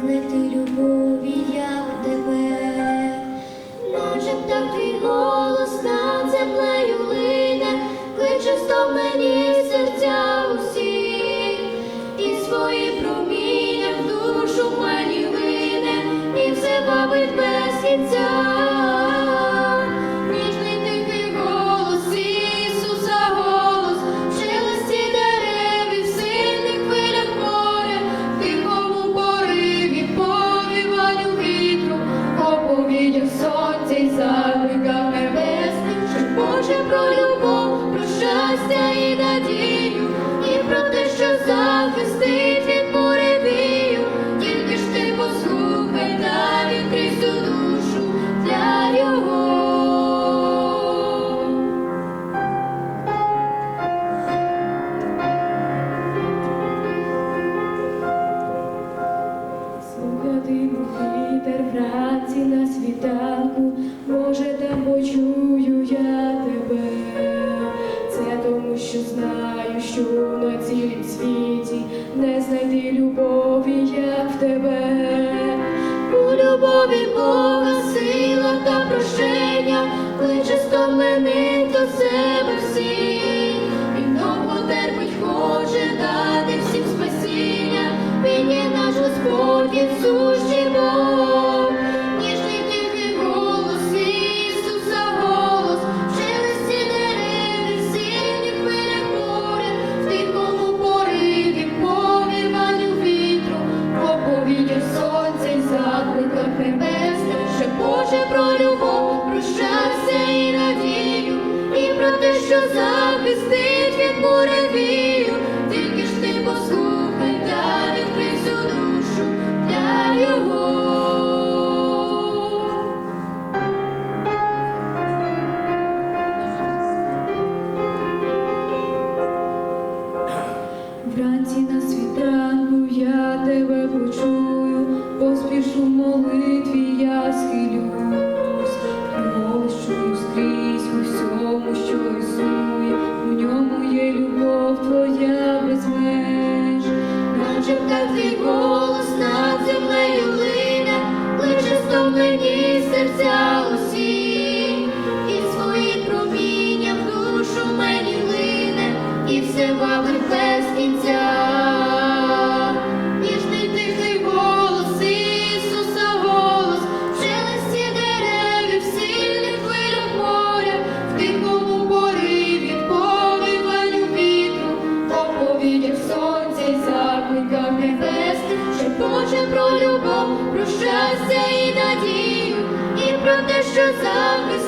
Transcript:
любові я в тебе, наче так твій голос над землею лине, кличе стомлені серця про любов, про щастя і надію, і про те, що захистить не знайди любові, як в тебе. У любові Бога сила та прощення, кличе стомлених до себе всіх. Що захистить від буревію, тільки ж ти послухай та відкрий всю душу для його. Вранці на світанку я тебе почую, поспішу молитві твоя безмеж. Наче так голос над землею лине, кличе стомлені серця усі, і свої проміння в душу мені лине, і все вабить про щастя і надію, і про те, що буреві,